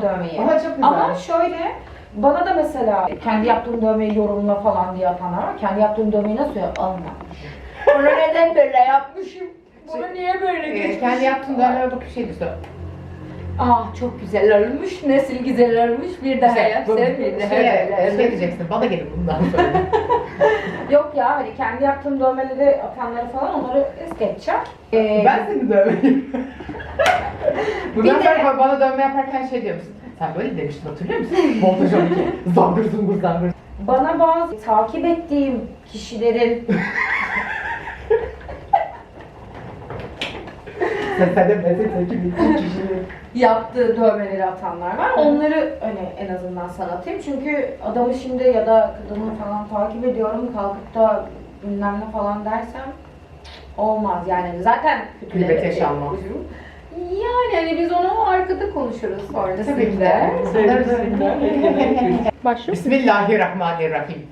o dövmeyi. Ama çok güzel. Ama şöyle bana da mesela kendi yaptığım dövmeyi yorumla falan diye atanlar var. Kendi yaptığım dövmeyi nasıl yap- alma. Bunu neden böyle yapmışım? Bunu niye böyle Ee, geçmişim? kendi yaptığın dövmelere bakıp şey diyorsun. Ah çok güzel olmuş, nesil güzel olmuş, bir daha Şey, yapsam bu- bir daha şey, böyle. şey diyeceksin, bana gelin bundan sonra. Yok ya hani kendi yaptığım dövmeleri atanları falan onları es geçeceğim. Ee, ben seni dövmeliyim. Bundan Bir de- sonra bana dövme yaparken şey diyor musun? Sen böyle demiştin hatırlıyor musun? Voltaj 12. Zangır zungur zangır. Bana bazı takip ettiğim kişilerin Sen sen de meslek takip ettiğin kişinin. yaptığı dövmeleri atanlar var. Onları hani en azından sana atayım. Çünkü adamı şimdi ya da kadını falan takip ediyorum. Kalkıp da bilmem ne falan dersem olmaz yani. Zaten Gülbet kötülere- yaşanmaz. Yani hani biz onu arkada konuşuruz sonrasında. Tabii ki de. Başlıyor Bismillahirrahmanirrahim.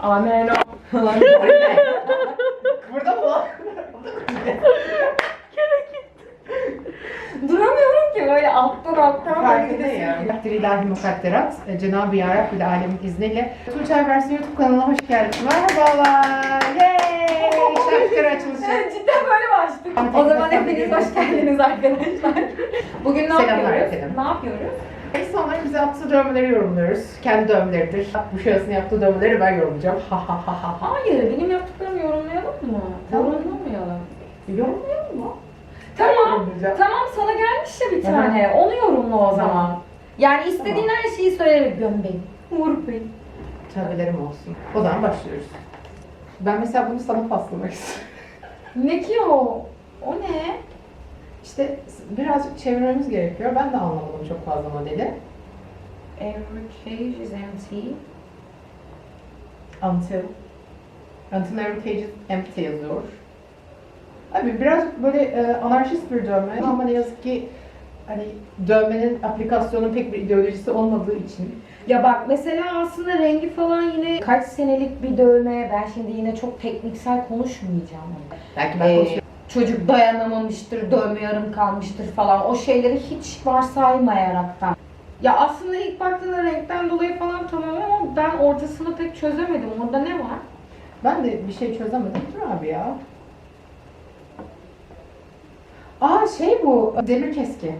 Amen. Burada mı lan? Duramıyorum ki böyle alttan alttan böyle Farkında gidesim ya. geliyor. Takdir ilahi mukadderat. E, Cenab-ı Yarab ile alemin izniyle. Tuğçe Versin YouTube kanalına hoş geldiniz. Merhabalar. Yay! Şarkıları açılışı. Evet, cidden böyle başladık. O zaman hepiniz hoş geldiniz arkadaşlar. Bugün ne Selamlar yapıyoruz? efendim. Ne yapıyoruz? İnsanların bize attığı dövmeleri yorumluyoruz. Kendi dövmeleridir. Bu şahısın yaptığı dövmeleri ben yorumlayacağım. Ha ha ha ha ha. Hayır, benim yaptıklarımı yorumlayalım mı? Tamam. Yorumlamayalım. Yorumlayalım mı? Tamam. Tamam sana gelmiş ya bir tane. Onu yorumla o zaman. Tamam. Yani istediğin her şeyi söyle. Göm beni. Vur beni. Tövbelerim olsun. O zaman başlıyoruz. Ben mesela bunu sana paslamak istiyorum. Ne ki o? O ne? İşte birazcık çevirmemiz gerekiyor. Ben de anlamadım çok fazla modeli. Every cage is empty. Until. Until every page is empty yazıyor. Abi birazcık böyle e, anarşist bir dövme ama ne yazık ki hani dövmenin aplikasyonun pek bir ideolojisi olmadığı için Ya bak mesela aslında rengi falan yine kaç senelik bir dövme. Ben şimdi yine çok tekniksel konuşmayacağım. belki ben Ee, konuşuyorum. çocuk dayanamamıştır, dövme yarım kalmıştır falan. O şeyleri hiç varsaymayaraktan. Ya aslında ilk baktığında renkten dolayı falan tamam ama ben ortasını pek çözemedim. Orada ne var? Ben de bir şey çözemedim. Dur abi ya. Aa şey bu demir keski.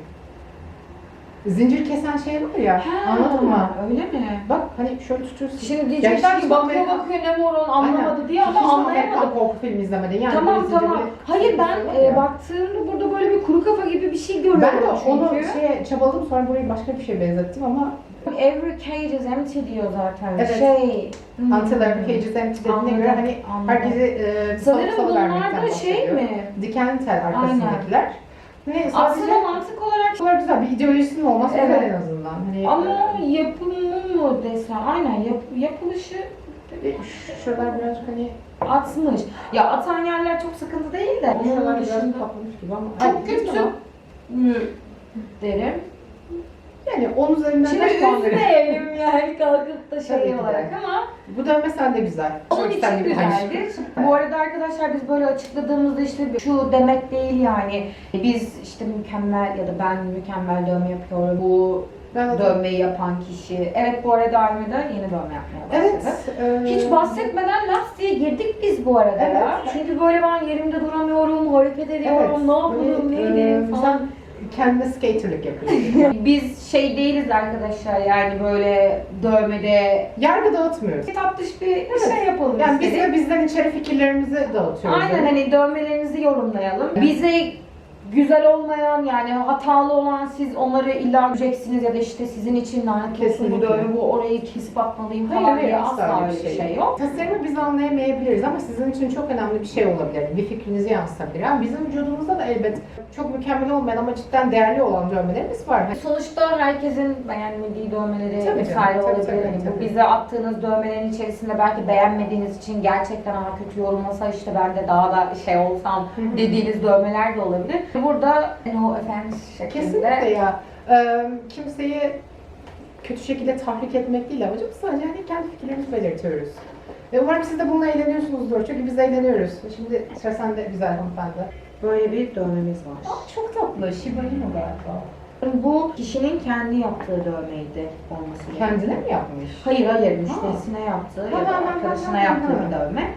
Zincir kesen şey var ya. Anladın mı? Öyle mi? Bak hani şöyle tutuyorsun. Şimdi diyecekler ki bakıyor bakıyor ne moron anlamadı Aynen. diye ama. Amerikan korku filmi izlemedin yani. tamam tamam. Hayır ben var e, baktığımda burada böyle bir kuru kafa gibi bir şey görüyorum Ben de çünkü. onu şeye çabaladım sonra burayı başka bir şey benzettim ama Every cage is empty diyor zaten. Evet. Şey. hmm. Until Every Cage is Empty dediğine Anladım, göre hani anladım. herkese e, Sanırım salı salı bunlar vermekten da şey mi? Dikenli tel arkasındakiler. Hani Aslında sadece mantık olarak bunlar güzel bir ideolojisinin olması Evet. güzel en azından. Hani ama yapımı mı desem aynen yap, yapılışı e, şuralar birazcık hani atmış. Ya atan yerler çok sıkıntı değil de şuralar onun biraz dışında patlamış gibi ama çok Ay, kötü mü derim. Yani 10 üzerinden Şimdi kaç puan verir? üzmeyelim yani kalkıp da Tabii şey de. olarak ama Bu dövme sende güzel. Onun için sen gibi güzeldir. Bu arada arkadaşlar biz böyle açıkladığımızda işte şu demek değil yani biz işte mükemmel ya da ben mükemmel dövme yapıyorum. Bu Ben de dövmeyi yapan kişi. Evet bu arada Armi de yeni dövme yapmaya başladı. Evet. e, Hiç bahsetmeden laf diye girdik biz bu arada Evet. Çünkü böyle ben yerimde duramıyorum, hareket ediyorum, ne ne Böyle, e, falan. Sen kendine skaterlık yapıyorsun. Biz şey değiliz arkadaşlar yani böyle dövmede Yargı dağıtmıyoruz. tatlış bir şey yapalım Yani biz istedik. de bizden içeri fikirlerimizi dağıtıyoruz. Aynen hani dövmelerinizi yorumlayalım. Bize güzel olmayan yani hatalı olan siz onları illa göreceksiniz ya da işte sizin için lanet olsun bu Kesinlikle. dövme bu orayı kesip atmalıyım Hayır, falan hayır, diye asla öyle bir şey şey yok. Tasarımı biz anlayamayabiliriz ama sizin için çok önemli bir şey olabilir. Bir fikrinizi yansıtabilir. Yani bizim vücudumuzda da elbet çok mükemmel olmayan ama cidden değerli olan dövmelerimiz var. Sonuçta herkesin beğenmediği dövmeleri Tabii vesaire canım, tabii, olabilir. tabii, Hani bu tabii. bize attığınız dövmelerin içerisinde belki beğenmediğiniz için gerçekten ama kötü yorumlasa işte ben de daha da şey olsam dediğiniz dövmeler de olabilir. Burada no offense şeklinde Kesinlikle ya. Ee, kimseyi kötü şekilde tahrik etmek değil amacım. Sadece hani kendi fikirlerimizi belirtiyoruz. Ve umarım siz de bununla eğleniyorsunuzdur. Çünkü biz eğleniyoruz. Şimdi sıra sende güzel hanımefendi. böyle bir dövmemiz var. Aa, çok tatlı. Shiba Inu galiba. Bu kişinin kendi yaptığı dövmeydi olması gerekiyor. Kendine mi yapmış? Hayır hayır müşterisine yaptığı ya da arkadaşına yaptığı ha. bir dövme.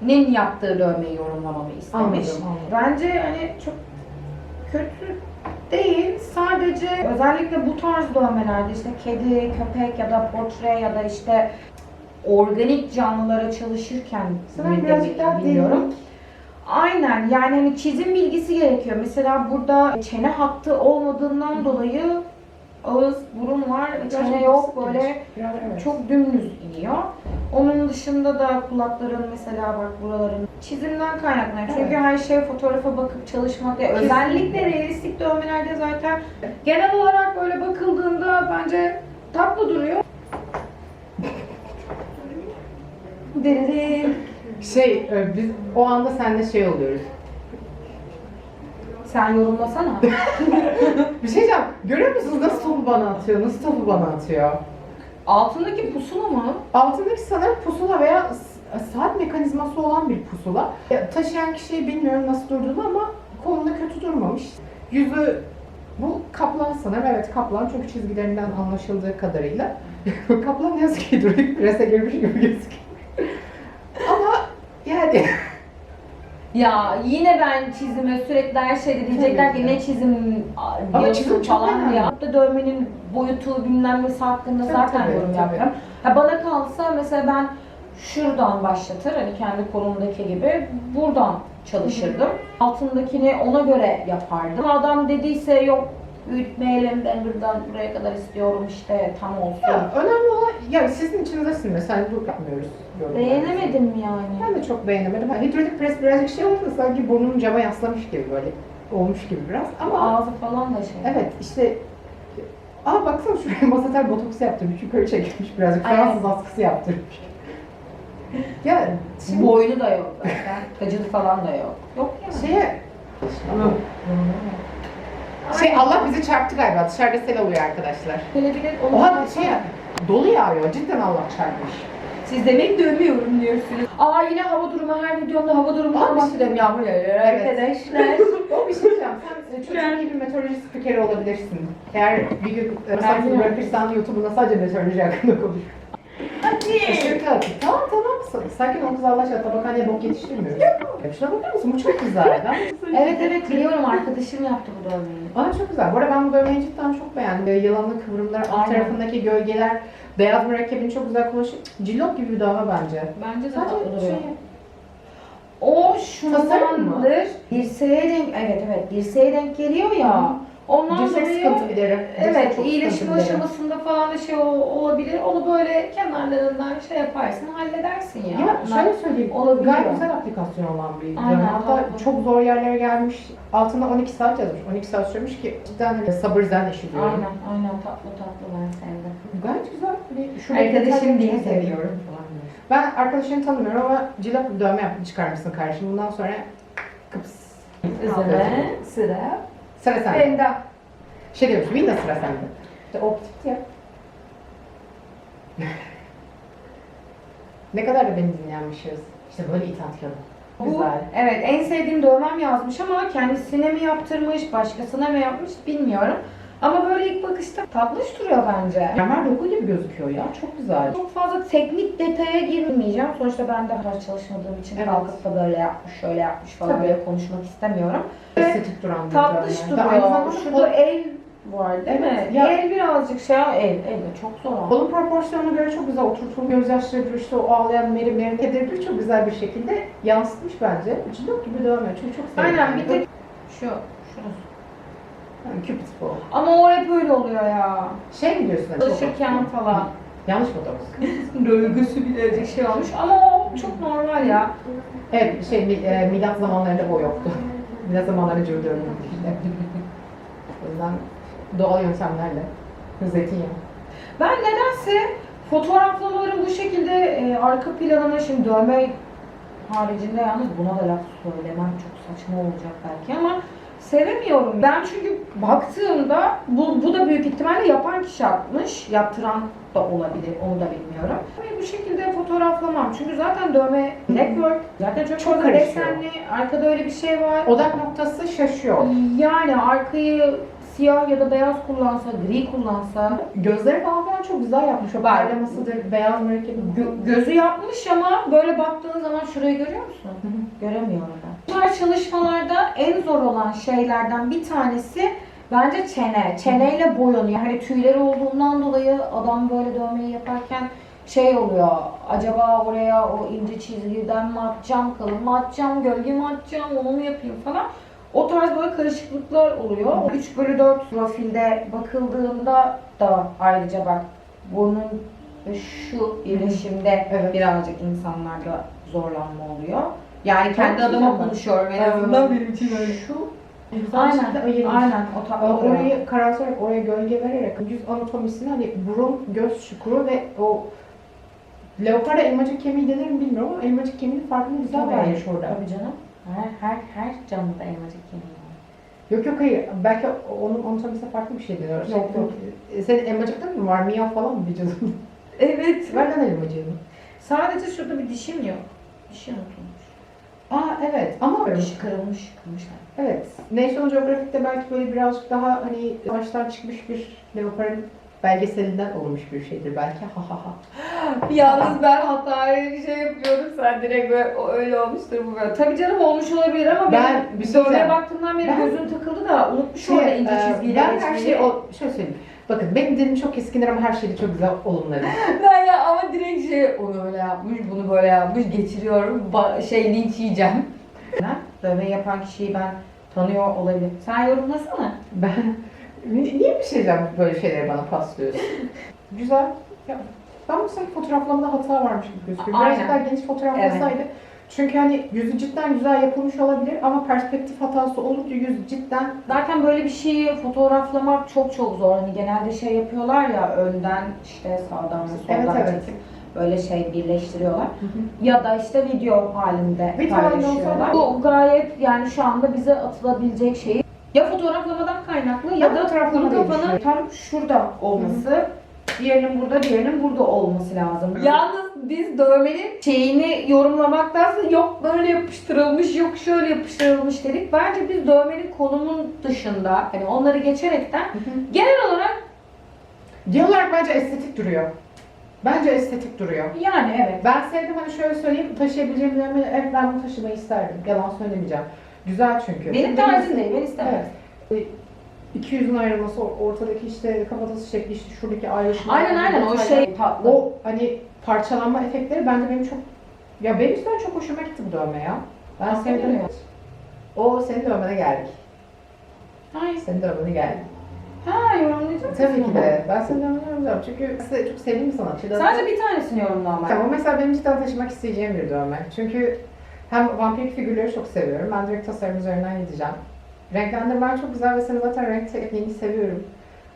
Kendisinin yaptığı dövmeyi yorumlamamı istemiş. Anladım, anladım. Bence hani çok kötü değil. Sadece özellikle bu tarz dövmelerde işte kedi, köpek ya da portre ya da işte organik canlılara çalışırken Sanırım birazcık daha bilmiyorum. Aynen yani hani çizim bilgisi gerekiyor. Mesela burada çene hattı olmadığından dolayı ağız, burun var, çene yok böyle Biraz evet. çok dümdüz iniyor. Onun dışında da kulakların mesela bak buraların çizimden kaynaklanıyor. Çünkü Evet. her şey fotoğrafa bakıp çalışmak. Kesinlikle. Özellikle realistik dövmelerde zaten genel olarak böyle bakıldığında bence tatlı duruyor. Derin. Şey, e, biz o anda seninle şey oluyoruz. Sen yorumlasana. Bir şey diyeceğim. Görüyor musunuz nasıl topu bana atıyor? Nasıl topu bana atıyor? Altındaki pusula mı? Altındaki sanırım pusula veya s- saat mekanizması olan bir pusula. Ya, taşıyan kişiyi bilmiyorum nasıl durduğunu ama kolunda kötü durmamış. Yüzü bu kaplan sanırım. Evet kaplan çünkü çizgilerinden anlaşıldığı kadarıyla. kaplan yazık ki duruyor. Prese girmiş gibi gözüküyor. ama yani Ya yine ben çizime sürekli her şeyde diyecekler ki ne çizim Ama diyorsun çizim çok falan önemli. ya. Hatta dövmenin boyutu bilmem nesi hakkında Tabii, zaten tabii, yorum tabii. yapıyorum. Ha, bana kalsa mesela ben şuradan başlatır hani kendi kolumdaki gibi buradan çalışırdım. Altındakini ona göre yapardım. Adam dediyse yok büyütmeyelim ben buradan buraya kadar istiyorum işte tam olsun. ya, önemli olan yani sizin içinizdesin mesela bu yapmıyoruz. yorumları. Beğenemedim yani. Ben de çok beğenemedim. Hani hidrolik pres birazcık şey oldu da sanki burnunu cama yaslamış gibi böyle olmuş gibi biraz. Ama Ağzı falan da şey. evet işte Aa baksana şuraya masater botoks yaptırmış, yukarı çekilmiş birazcık. Ay, Fransız askısı yaptırmış. ya şimdi Boynu da yok zaten. Tacılı falan da yok. Yok ya. şeye şey Allah bizi çarptı galiba. Dışarıda sel oluyor arkadaşlar. Onu Oha şey dolu yağıyor. Cidden Allah çarpmış. Siz demek dövmüyorum diyorsunuz. Aa yine hava durumu. Her videomda hava durumundan Abi, bahsediyorum. Yağmur yağıyor arkadaşlar. O bir şey diyeceğim. Sen iyi bir meteoroloji spikeri olabilirsin. Eğer bir gün e, de. bırakırsan YouTube'da sadece meteoroloji hakkında konuş. Hadi. Aşırı atı. Tamam tamam. Sa- Sakin ol kız Allah aşkına tabakhaneye bok yetiştirmiyor. Ya şuna bakar mısın? Bu çok güzel. Ben... Evet evet biliyorum arkadaşım yaptı bu dövmeyi. Bana çok güzel. Bu arada ben bu dövmeyi cidden çok beğendim. E, Yılanlı kıvrımlar, alt Aynen. tarafındaki gölgeler, beyaz mürekkebin çok güzel kullanışı. Cillop gibi bir dövme bence. Bence de tatlı Sadece duruyor. şey, O Tasarım mı? şundandır. Dirseğe denk, evet evet dirseğe denk geliyor ya. Ondan dirsek dolayı sıkıntı bilirim. Dirsek Evet, çok iyileşim sıkıntı aşamasında falan da şey ol- olabilir. Onu böyle kenarlarından şey yaparsın, halledersin ya. Ya şöyle söyleyeyim, olabiliyor. gayet güzel aplikasyon olan bir dönem. Hatta çok zor yerlere gelmiş. Altında 12 saat yazmış. 12 saat sürmüş ki cidden hani sabır zen işi diyorum. Aynen, aynen tatlı tatlı ben sevdim. Gayet güzel. Bir şurada Arkadaşım diye seviyorum. Ben arkadaşını tanımıyorum ama cilap bir dövme yapıp çıkarmışsın karşıma. Bundan sonra kıps. Sıra, sıra. Sıra sende. Bende. Şey diyormuş, bin de sıra sende. İşte optik ya. ne kadar da beni dinlenmişiz. İşte böyle itaatkarım. Bu, Güzel. evet en sevdiğim dövmem yazmış ama kendisine mi yaptırmış, başkasına mı yapmış bilmiyorum. Ama böyle ilk bakışta tatlış duruyor bence. Mermer doku gibi gözüküyor ya. Çok güzel. Çok fazla teknik detaya girmeyeceğim. Sonuçta ben de hiç çalışmadığım için Evet. kalkıp da böyle yapmış, şöyle yapmış falan Tabii. böyle konuşmak istemiyorum. Estetik duran bir Tatlış dövme. Ve Aynı duruyor. zamanda Şurada el var değil mi? Evet, ya- El birazcık şey, el, el de çok zor. Kolun proporsiyonuna göre çok güzel oturtulmuş. Gözyaşları işte o ağlayan Meri Meri kederini çok güzel bir şekilde yansıtmış bence. Cillop gibi dövme. Çok çok sevdim. Aynen bir tek şu, şurası. Yani Cupid bu. Ama o hep öyle oluyor ya. Şey mi diyorsun? hani, Çalışırken çok- falan. Yanlış fotoğraf. Dövgüsü birazcık şey olmuş ama o çok normal ya. Evet şey mi- e, milat zamanlarında o yoktu. milat zamanlarında cıvı dövme işte. o yüzden doğal yöntemlerle. Zeytinyağı. Ben nedense fotoğraflamaların bu şekilde e, arka planına şimdi dövme haricinde yalnız buna da laf söylemem çok saçma olacak belki ama sevemiyorum. Ben çünkü baktığımda bu, bu da büyük ihtimalle yapan kişi yapmış. Yaptıran da olabilir. Onu da bilmiyorum. Ama bu şekilde fotoğraflamam. Çünkü zaten dövme black work. Zaten çok, Çok fazla desenli. Arkada öyle bir şey var. Odak noktası şaşıyor. Yani arkayı siyah ya da beyaz kullansa, gri kullansa Gözleri falan çok güzel yapmış. O Var. parlamasıdır, beyaz mürekkebi. Gö- gözü yapmış ama böyle baktığın zaman şurayı görüyor musun? Göremiyorum ben. Bu tarz çalışmalarda en zor olan şeylerden bir tanesi bence çene. Çeneyle boyanıyor. Hani tüyleri olduğundan dolayı adam böyle dövmeyi yaparken şey oluyor. Acaba oraya o ince çizgiden mi atacağım, kalın mı atacağım, gölge mi atacağım, onu mu yapayım falan. O tarz böyle karışıklıklar oluyor. 3 bölü 4 profilde bakıldığında da ayrıca bak bunun şu iletişimde Evet. birazcık insanlarda zorlanma oluyor. Yani kendi Çok adıma konuşuyorum en azından benim için öyle. Şu Aynen, aynen. aynen. O ta- o Orayı karartarak, oraya gölge vererek yüz anatomisini hani burun, göz çukuru ve o leoparda elmacık kemiği denir mi bilmiyorum ama elmacık kemiğinin farkını güzel vermiş orada. Tabii canım. Her, her, her canlıda elmacık var. Yok yok hayır. Belki onun anatomisine farklı bir şey deniyor. Yok, yok. E, Senin elmacıkta mı var? Miyav falan mı vücudun? Evet. Ver lan elmacığını. Sadece şurada bir dişim yok. Dişi unutulmuş. Aa evet ama Dişi kırılmış, kırmışlar. Evet. National Geographic'te belki böyle birazcık daha hani baştan çıkmış bir leoparın belgeselinden olmuş bir şeydir belki. Ha ha ha. Yalnız ben hataya bir şey yapıyorum. Sen direkt böyle o öyle olmuştur bu böyle. Tabii canım olmuş olabilir ama Ben benim bir şey baktığımdan beri Ben- gözüm takıldı da unutmuş orada Şey, ince e, çizgiyle ben her şeyi, o, şöyle söyleyeyim. Bakın benim dilim çok eskidir ama her şeyde çok güzel olumlarım. Ben ya ama direkt şey onu öyle yapmış, bunu böyle yapmış, geçiriyorum. Ba- şey linç yiyeceğim. Dövme yapan kişiyi ben tanıyor olabilirim. Sen yorumlasana. Ben niye bir şeyden böyle şeyleri bana paslıyorsun? güzel. Ya, ben bu sanki fotoğraflamada hata varmış gibi gözüküyor. Birazcık daha geniş fotoğraflasaydı. Çünkü hani yüzü cidden güzel yapılmış olabilir ama perspektif hatası olunca yüz cidden Zaten böyle bir şeyi fotoğraflamak çok çok zor. Hani genelde şey yapıyorlar ya önden işte sağdan soldan Evet, evet. çekip böyle şey birleştiriyorlar. Ya da işte video halinde halinde paylaşıyorlar. Bu gayet yani şu anda bize atılabilecek şey ya fotoğraflamadan kaynaklı ya Ben da fotoğraflama kafanın düşünüyorum. tam şurada olması. Diğerinin burada, diğerinin burada olması lazım. Yalnız biz dövmenin şeyini yorumlamaktansa yok böyle yapıştırılmış, yok şöyle yapıştırılmış dedik. Bence biz dövmenin konumun dışında, hani onları geçerekten genel olarak Genel olarak bence estetik duruyor. Bence estetik duruyor. yani evet. Ben sevdim hani şöyle söyleyeyim taşıyabileceğim bir evet ben bunu taşımayı isterdim. Yalan söylemeyeceğim. Güzel çünkü. Benim tarzım değil, ben istemem. Evet. E, İki yüzün ayrılması, or- ortadaki işte kafatası şekli, işte şuradaki ayrışma. Aynen aynen o şey tatlı. O hani parçalanma efektleri bence benim çok... Ya benim yüzden çok hoşuma gitti bu dövme ya. Ben Aferin sevdim. ya. O senin dövmene geldik. Hayır. Senin dövmene geldik. Ha yorumlayacak mısın Tabii ki de. Ben senin dövmeni yorumlayacağım. Çünkü size çok sevdiğim sanatçı. Sadece bir tanesini yorumla ama. Tamam mesela benim cidden taşımak isteyeceğim bir dövme. Çünkü hem vampir figürleri çok seviyorum. Ben direkt tasarım üzerinden gideceğim. Renklendirmen çok güzel ve senin zaten renk tekniğini seviyorum.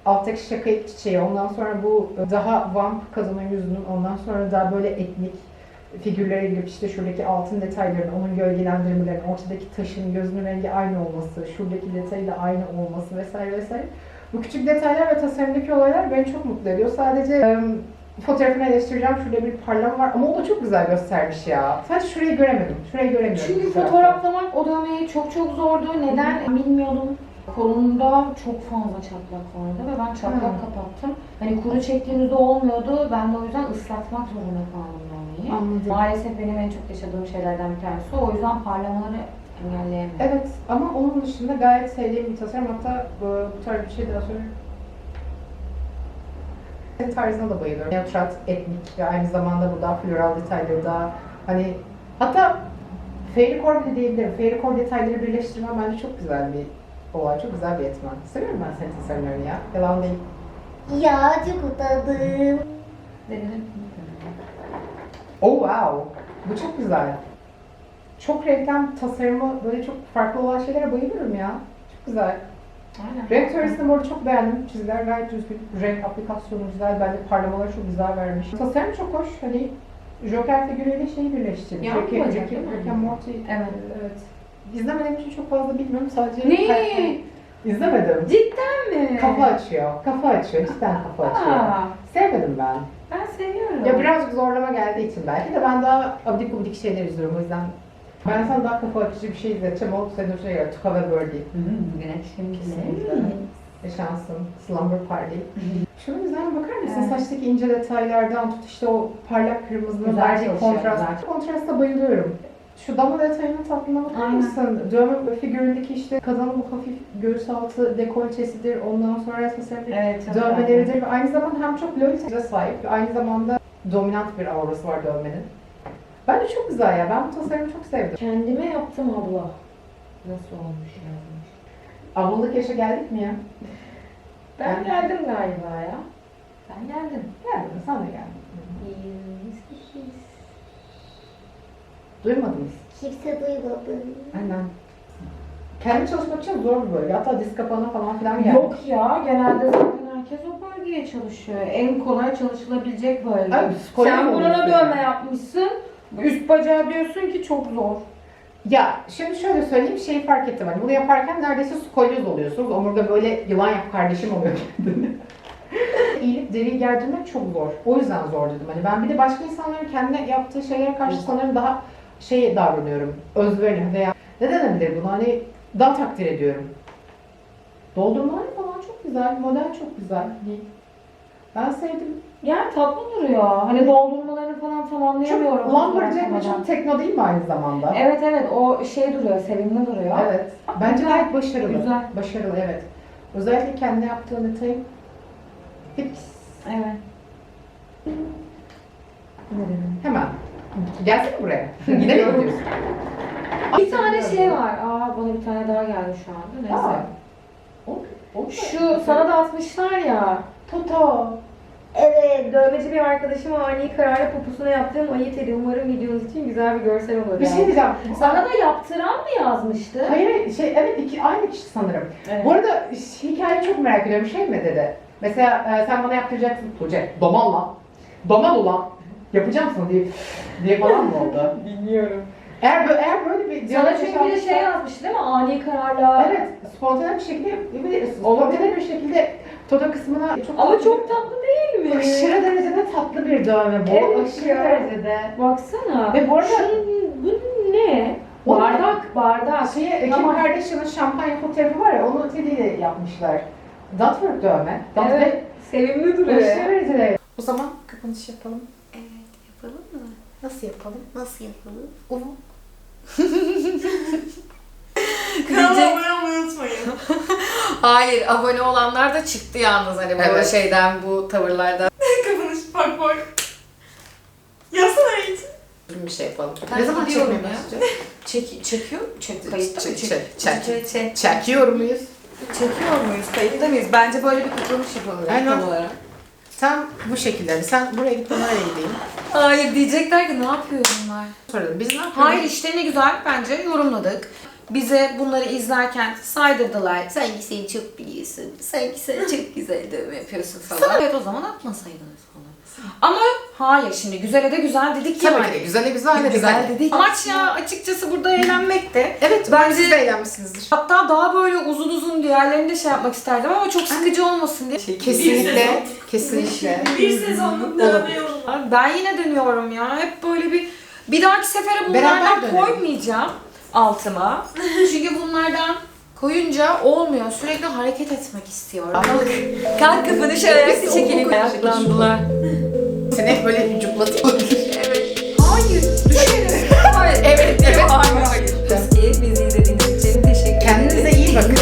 Alttaki şakayık çiçeği, ondan sonra bu daha vamp kadının yüzünün, ondan sonra daha böyle etnik figürlere girip işte şuradaki altın detayların, onun gölgelendirmelerin, ortadaki taşın gözünün rengi aynı olması, şuradaki detayı da aynı olması vesaire vesaire. Bu küçük detaylar ve tasarımdaki olaylar beni çok mutlu ediyor. Sadece fotoğrafını eleştireceğim. Şurada bir parlama var ama o da çok güzel göstermiş ya. Sadece şurayı göremedim. Şurayı göremiyorum. Çünkü fotoğraflamak o dövmeyi çok çok zordu. Neden bilmiyordum. Kolumda çok fazla çatlak vardı ve ben çatlak Hmm. kapattım. Hani kuru çektiğimizde olmuyordu. Ben de o yüzden ıslatmak zorunda kaldım dövmeyi. Anladım. Maalesef benim en çok yaşadığım şeylerden bir tanesi. o. O yüzden parlamaları engelleyemiyorum. Evet ama onun dışında gayet sevdiğim bir tasarım. Hatta bu, bu tarz bir şey daha söyleyeyim. Tarzına da bayılıyorum. Neutral, etnik ve aynı zamanda bu daha floral detayları daha hani hatta fairy core bile diyebilirim. Fairy core detayları birleştirmen bence çok güzel bir olay. Çok güzel bir etmen. Seviyorum ben senin tasarımlarını ya. Yalan değil. Ya çok utandım. Denedim. Oh wow! Bu çok güzel. Çok renklem tasarımı böyle çok farklı olan şeylere bayılıyorum ya. Çok güzel. Aynen. Renk teorisini arada çok beğendim. Çizgiler gayet düzgün. Renk aplikasyonu güzel. Bence parlamaları çok güzel vermiş. Tasarım çok hoş. Hani Joker figürüyle şeyi birleştirmiş. Yağmur Rick, bacak Rick, değil mi? Rick and Morty. Evet. Evet. izlemediğim için çok fazla bilmiyorum. Sadece Ne? İzlemedim. Cidden mi? Kafa açıyor. Kafa açıyor. Cidden kafa açıyor. Aa, Sevmedim ben. ben seviyorum. Ya birazcık zorlama geldiği için belki de ben daha abidik gubidik şeyler izliyorum o yüzden. Ben sana daha kafa açıcı bir şey izleteceğim. O senin hoşuna gider. Tuka ve Birdie. Güneşim Kesinlikle. Yaşansın. Slumber Party. Şunun güzelliğine bakar mısın? Evet. Saçtaki ince detaylardan tut işte o parlak kırmızının Güzel verdiği kontrast. güzel. Kontrasta bayılıyorum. Şu dama detayının tatlına bakar Aynen. mısın? Dövme figüründeki işte kadının bu hafif göğüs altı dekoltesidir. Ondan sonra mesela Evet, dövmeleridir ve aynı zamanda hem çok lolita'ya sahip aynı zamanda dominant bir aurası var dövmenin. Bence çok güzel ya. Ben bu tasarımı çok sevdim. Kendime yaptım abla. Nasıl olmuş yazmış. Ablalık yaşa geldik mi ya? Ben Ben- geldim galiba ya. Ben geldim. Geldin, sen de geldin. Duymadınız. Kimse duymadı. Aynen. Kendi çalışmak için zor bir bölge. Hatta diz kapağına falan filan geldi. Yok ya genelde zaten herkes o bölgeye çalışıyor. En kolay çalışılabilecek bölge. Abi, psikolojik Sen burana olması dövme yani. yapmışsın. Üst bacağı diyorsun ki çok zor. Ya şimdi şöyle söyleyeyim şeyi fark ettim. Hani bunu yaparken neredeyse skolyoz oluyorsunuz. Omurga böyle yılan yap kardeşim oluyor kendini. İyilip deriyi gerdirmek çok zor. O yüzden zor dedim. Hani ben bir de başka insanların kendine yaptığı şeylere karşı sanırım daha şey davranıyorum. Özverili veya ne denebilir bunu hani daha takdir ediyorum. Doldurmaları falan çok güzel. Model çok güzel. Ben sevdim. Yani tatlı duruyor. Hani doldurmalarını falan tamamlayamıyorum. Çok lumberjack ve çok tekno değil mi aynı zamanda? Evet evet o şey duruyor, sevimli duruyor. Evet. Bence Güzel. gayet başarılı. Güzel. Başarılı evet. Özellikle kendine yaptığı detayı fix. Evet. Hemen. Gelsene buraya. Gidelim diyorsun. Bir tane şey var. Aa bana bir tane daha geldi şu anda. Neyse. Aa. O, o Şu sana da atmışlar ya. Toto. Evet, dövmeci bir arkadaşım ani kararla poposuna yaptığım ayı teli. Umarım videonuz için güzel bir görsel olur. Bir şey diyeceğim. Sana da yaptıran mı yazmıştı? Hayır şey evet iki, aynı kişi sanırım. Evet. Bu arada hikayeyi çok merak ediyorum. Şey mi dedi? Mesela e, sen bana yaptıracaksın Tuğçe. Domalla. Domal ulan. Yapacağım sana diye, diye falan mı oldu? Bilmiyorum. Eğer böyle, eğer böyle bir Sana çünkü bir de şey yazmış değil mi? Ani kararla. Evet, spontane bir şekilde, spontane bir şekilde Toto kısmına çok Ama tatlı çok tatlı değil mi? aşırı derecede tatlı bir dövme bu. Evet aşırı ya. derecede. Baksana. Ve bu arada- Şunun- bu ne? O- Bardak, bardak. Şeyi, Kim Tamam. Kardashian'ın şampanya fotoğrafı var ya, onu teliyle yapmışlar. Dotwork dövme. Dot Evet. Sevimli aşırı derecede. O zaman kapanış yapalım. Evet yapalım mı? Nasıl yapalım? Nasıl yapalım? Kanala abone olmayı unutmayın. Hayır, abone olanlar da çıktı yalnız hani bu Evet. şeyden, bu tavırlardan. Kapanış bak bak. Yazsana eğitim. Bir şey yapalım. Ne zaman diyorum çekmeye ya? başlayacağız? Çek, çekiyor, çek, kayıtta mı? Çek, Çek, çek, çek, çek. Çekiyor muyuz? Çekiyor muyuz? Kayıtta mıyız? Bence böyle bir kapanış yapalım. Aynen. olarak. Sen bu şekilde, hani sen buraya git, ben oraya gideyim. Hayır, diyecekler ki ne yapıyor bunlar? Soralım, biz ne yapıyoruz? Hayır işte ne güzel bence yorumladık. Bize bunları izlerken saydırdılar. Sanki sen çok biliyorsun. Sanki sen çok güzel dövme yapıyorsun falan. Evet o zaman atmasaydınız falan. Ama hayır şimdi güzele de güzel dedik ya. Tabii ki de güzele güzel, ne Güzel dedik. Amaç ya açıkçası burada eğlenmekti. Evet, Bence- siz de eğlenmişsinizdir. Hatta daha böyle uzun uzun diğerlerini de şey yapmak isterdim ama çok sıkıcı olmasın diye. Bir Kesinlikle, kesinlikle. Bir sezonluk dövme yorumu. Ben yine dönüyorum ya. Hep böyle bir bir dahaki sefere Beraber bunlardan dönelim. koymayacağım altıma. Çünkü bunlardan koyunca olmuyor. Sürekli hareket etmek istiyorum. Bak, kalk kafanı şöyle ayakta çekelim. Ayaklandılar. Seni hep böyle hücumlatıyorlar. evet. Hayır, düşerim. hayır, evet, evet, hayır, hayır. Biz iyi, bizi için teşekkür ederim. Kendinize iyi bakın.